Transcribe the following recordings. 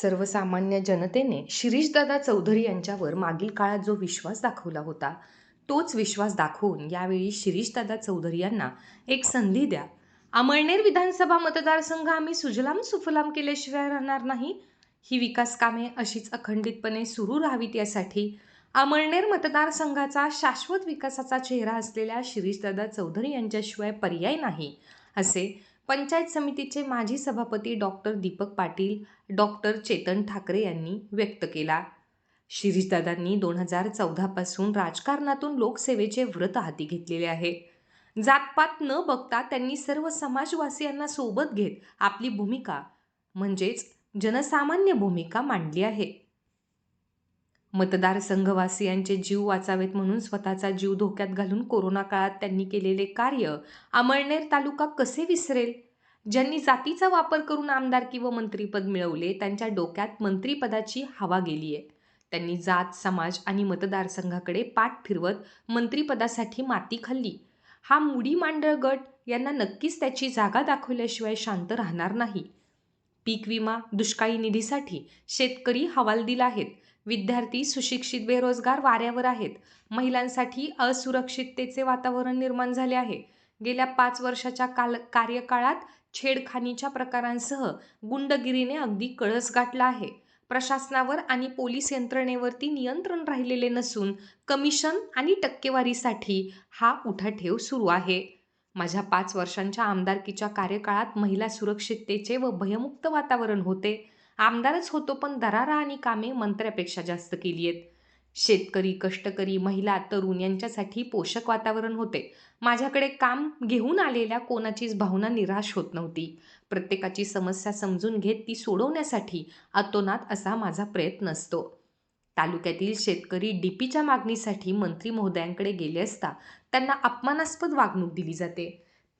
सर्वसामान्य जनतेने शिरीषदादा चौधरी यांच्यावर मागील काळात जो विश्वास दाखवला होता तोच विश्वास दाखवून यावेळी शिरीषदादा चौधरी यांना एक संधी द्या. अमळनेर विधानसभा मतदारसंघ आम्ही सुजलाम सुफलाम केल्याशिवाय राहणार नाही. ही विकास कामे अशीच अखंडितपणे सुरू राहावीत यासाठी अमळनेर मतदारसंघाचा शाश्वत विकासाचा चेहरा असलेल्या शिरीषदादा चौधरी यांच्याशिवाय पर्याय नाही असे पंचायत समितीचे माजी सभापती डॉक्टर दीपक पाटील डॉक्टर चेतन ठाकरे यांनी व्यक्त केला. शिरीषदादांनी दोन हजार चौदापासून राजकारणातून लोकसेवेचे व्रत हाती घेतलेले आहे. जातपात न बघता त्यांनी सर्व समाजवासियांना सोबत घेत आपली भूमिका म्हणजेच जनसामान्य भूमिका मांडली आहे. मतदारसंघवासियांचे जीव वाचावेत म्हणून स्वतःचा जीव धोक्यात घालून कोरोना काळात त्यांनी केलेले कार्य अमळनेर तालुका कसे विसरेल? ज्यांनी जातीचा वापर करून आमदारकी व मंत्रीपद मिळवले त्यांच्या डोक्यात मंत्रीपदाची हवा गेली आहे त्यांनी जात समाज आणि मतदारसंघाकडे पाठ फिरवत मंत्रीपदासाठी माती खाल्ली. हा मुडी मांडळ गट यांना नक्कीच त्याची जागा दाखवल्याशिवाय शांत राहणार नाही. पीक विमा दुष्काळी निधीसाठी शेतकरी हवालदिल आहेत. विद्यार्थी सुशिक्षित बेरोजगार वाऱ्यावर आहेत. महिलांसाठी असुरक्षिततेचे वातावरण निर्माण झाले आहे. गेल्या पाच वर्षाच्या काल कार्यकाळात छेडखानीच्या प्रकारांसह गुंडगिरीने अगदी कळस गाठला आहे. प्रशासनावर आणि पोलीस यंत्रणेवरती नियंत्रण राहिलेले नसून कमिशन आणि टक्केवारीसाठी हा उठाठेव सुरू आहे. माझ्या पाच वर्षांच्या आमदारकीच्या कार्यकाळात महिला सुरक्षिततेचे व भयमुक्त वातावरण होते. आमदारच होतो पण दरारा आणि कामे मंत्र्यापेक्षा जास्त केली आहेत. शेतकरी कष्टकरी महिला तरुण यांच्यासाठी पोषक वातावरण होते. माझ्याकडे काम घेऊन आलेल्या कोणाचीच भावना निराश होत नव्हती. प्रत्येकाची समस्या समजून घेत ती सोडवण्यासाठी अतोनात असा माझा प्रयत्न असतो. तालुक्यातील शेतकरी डीपीच्या मागणीसाठी मंत्री महोदयांकडे गेले असता त्यांना अपमानास्पद वागणूक दिली जाते.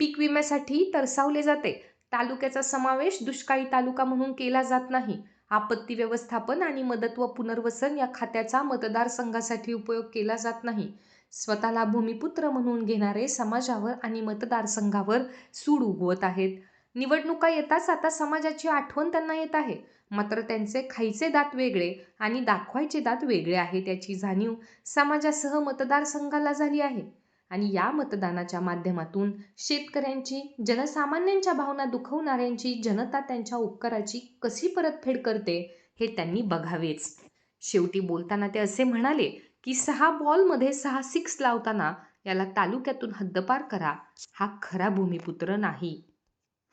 पीक विम्यासाठी तरसावले जाते. तालुक्याचा समावेश दुष्काळी तालुका म्हणून केला जात नाही. आपत्ती व्यवस्थापन आणि मदत व पुनर्वसन या खात्याचा मतदारसंघासाठी उपयोग केला जात नाही. स्वतःला भूमिपुत्र म्हणून घेणारे समाजावर आणि मतदारसंघावर सूड उगवत आहेत. निवडणुका येताच आता समाजाची आठवण त्यांना येत आहे. मात्र त्यांचे खायचे दात वेगळे आणि दाखवायचे दात वेगळे आहेत याची जाणीव समाजासह मतदारसंघाला झाली आहे. आणि या मतदानाच्या माध्यमातून शेतकऱ्यांची जनसामान्यांच्या भावना दुखवणाऱ्यांची जनता त्यांच्या उपकाराची कशी परतफेड करते हे त्यांनी बघावेच. शेवटी बोलताना ते असे म्हणाले की सहा बॉलमध्ये सहा सिक्स लावताना याला तालुक्यातून हद्दपार करा. हा खरा भूमिपुत्र नाही.